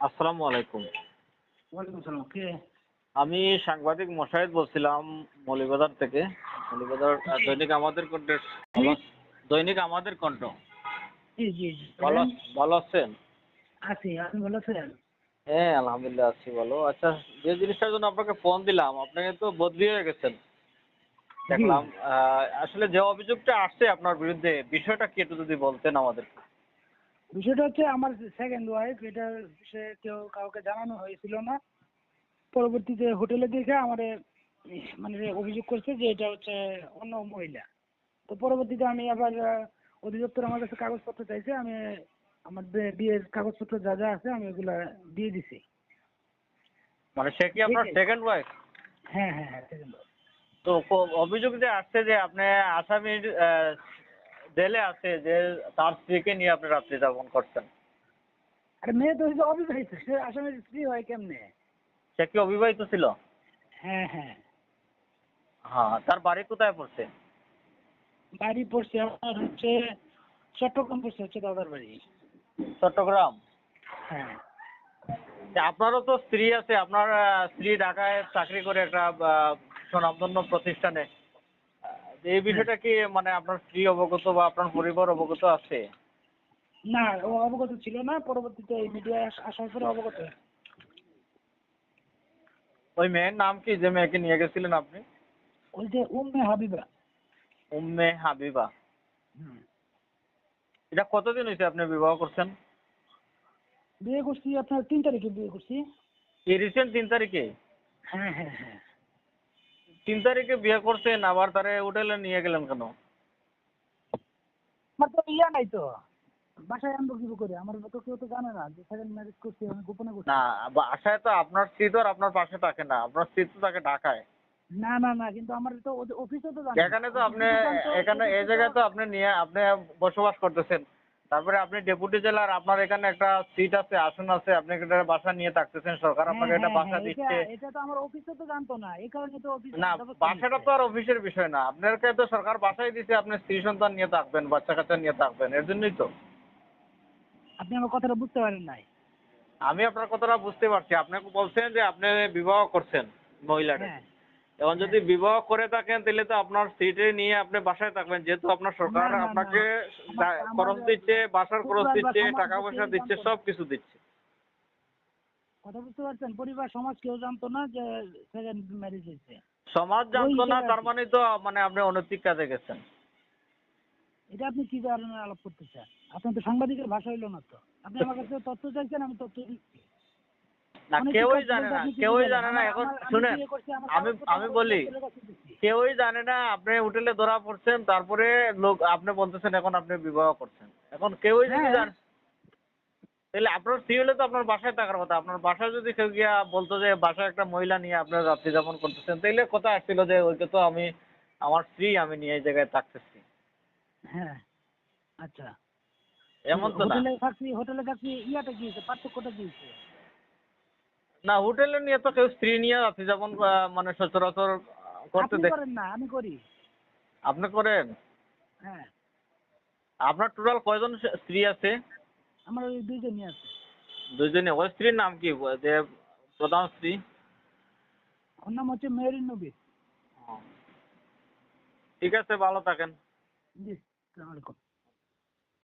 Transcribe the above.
আসসালামু আলাইকুম। ওয়ালাইকুম সালাম কে? আমি সাংবাদিক মোশাহিদ বলছিলাম মৌলিবাজার থেকে। মৌলিবাজার দৈনিক আমাদের দৈনিক আমাদের কণ্ঠ। জি জি জি। ভালো ভালো আছেন? আছি আপনি ভালো আছেন? হ্যাঁ আলহামদুলিল্লাহ আছি ভালো। আচ্ছা যে জিনিসটার জন্য আপনাকে ফোন দিলাম আপনি তো বদলি হয়ে গেছেন। দেখলাম আহ, আসলে যে অভিযোগটা আসছে আপনার বিরুদ্ধে বিষয়টা কি একটু যদি বলতেন আমাদেরকে। বিষয়টা হচ্ছে আমার সেকেন্ড ওয়াইফ এটার বিষয়ে কেউ কাউকে জানানো হয়েছিল না। পরবর্তীতে হোটেলে দেখে আমার মানে অভিযোগ করছে যে এটা হচ্ছে অন্য মহিলা। তো পরবর্তীতে আমি আবার অধিদপ্তর আমার কাছে কাগজপত্র চাইছে আমি আমার বিয়ের কাগজপত্র যা যা আছে আমি এগুলা দিয়ে দিছি। মানে সে কি আপনার সেকেন্ড ওয়াইফ হ্যাঁ হ্যাঁ হ্যাঁ সেকেন্ড ওয়াইফ তো অভিযোগ যে আসছে যে আপনি আসামির জেলে আছে যে তার স্ত্রীকে নিয়ে আপনি রাত্রি যাপন করছেন। আরে মেয়ে তো হচ্ছে অবিবাহিত সে আসামের স্ত্রী হয় কেমনে? সে কি অবিবাহিত ছিল? হ্যাঁ হ্যাঁ। হ্যাঁ তার বাড়ি কোথায় পড়ছে? বাড়ি পড়ছে আমার হচ্ছে চট্টগ্রাম পড়ছে হচ্ছে দাদার বাড়ি। চট্টগ্রাম? হ্যাঁ। আপনারও তো স্ত্রী আছে আপনার স্ত্রী ঢাকায় চাকরি করে একটা আহ, স্বনামধন্য প্রতিষ্ঠানে এই বিষয়টা কি মানে আপনার স্ত্রী অবগত বা আপনার পরিবার অবগত আছে? না ও অবগত ছিল না পরবর্তীতে এই মিডিয়ায় আসার পরে অবগত। ওই মেয়ের নাম কি? যে মেয়েকে নিয়ে গেছিলেন আপনি? ওই যে উম্মে হাবিবা। উম্মে হাবিবা। হুম। এটা কতদিন হয়েছে আপনি বিবাহ করছেন? বিয়ে করছি আপনার তিন তারিখে বিয়ে করছি। এই রিসেন্ট তিন তারিখে? হ্যাঁ হ্যাঁ হ্যাঁ। তিন তারিখে বিয়ে করছেন আবার তারে হোটেলে নিয়ে গেলেন কেন? আমার তো ইয়া নাই তো। বাসায় আনব কি করে? আমার তো কেউ তো জানে না যে সেকেন্ড ম্যারেজ করছি আমি গোপনে করছি। না বাসায় তো আপনার স্ত্রী তো আর আপনার পাশে থাকে না আপনার স্ত্রী তো থাকে ঢাকায়। না না না কিন্তু আমার তো অফিসে তো জানে এখানে তো আপনি এখানে এই জায়গায় তো আপনি নিয়ে আপনি বসবাস করতেছেন। তারপরে আপনি ডেপুটি জেলার আপনার এখানে একটা সিট আছে আসন আছে আপনি একটা বাসা নিয়ে থাকতেছেন? সরকার আপনাকে একটা বাসা দিচ্ছে হ্যাঁ, এটা তো আমার অফিসে তো জানতো না এই কারণে তো অফিস না বাসাটা তো আর অফিসের বিষয় না। আপনাকে তো সরকার বাসাই দিচ্ছে আপনি স্ত্রী সন্তান নিয়ে থাকবেন বাচ্চা কাচ্চা নিয়ে থাকবেন এর জন্যই তো। আপনি আমার কথাটা বুঝতে পারেন নাই। আমি আপনার কথাটা বুঝতে পারছি। আপনাকে বলছেন যে আপনি বিবাহ করছেন মহিলাটা হ্যাঁ। এখন যদি বিবাহ করে থাকেন তাহলে তো আপনার স্ত্রীকে নিয়ে আপনি বাসায় থাকবেন। যেহেতু আপনার সরকার। আপনাকে খরচ দিচ্ছে বাসার খরচ দিচ্ছে সমাজ টাকা পয়সা দিচ্ছে। সব কিছু দিচ্ছে। কথা বুঝতে পারছেন? পরিবার সমাজ কেউ জানতো না যে সেকেন্ড ম্যারেজ হয়েছে। সমাজ জানতো না তার মানে তো মানে আপনি অনৈতিক কাজে গেছেন। এটা আপনি কি কারণে আলাপ করতে চান? আপনার তো সাংবাদিকের ভাষা হইল না তো। আপনি আমার কাছে তথ্য চাইছেন আমি তথ্য দিচ্ছি। না কেউই জানে না কেউই জানে না এখন শুনেন আমি আমি বলি। কেউই জানে না আপনি হোটেলে ধরা পড়ছেন তারপরে লোক আপনি বলতেছেন এখন আপনি বিবাহ করছেন। এখন কেউই যদি হ্যাঁ। জানে তাহলে আপনার স্ত্রী হলে তো আপনার বাসায় থাকার কথা। আপনার বাসায় যদি কেউ গিয়া বলতো যে বাসায় একটা মহিলা নিয়ে আপনার রাত্রি যাপন করতেছেন তাইলে কথা আসছিল যে ওইকে তো আমি আমার স্ত্রী আমি নিয়ে এই জায়গায় থাকতেছি। হ্যাঁ আচ্ছা। এমন তো না। হোটেলে থাকছি হোটেলে থাকছি ইয়াটা কি পার্থক্যটা কি না হোটেলে নিয়ে তো কেউ স্ত্রী নিয়ে রাত্রি যাপন মানে সচরাচর করতে দেখ করেন না আমি করি। আপনি করেন? হ্যাঁ। আপনার টোটাল কয়জন স্ত্রী আছে? আমার ওই দুইজনই আছে। দুজনে ওই স্ত্রীর নাম কি? যে প্রধান স্ত্রী? ওর নাম হচ্ছে মেহরিন নবী। ঠিক আছে ভালো থাকেন। জি আসসালামু আলাইকুম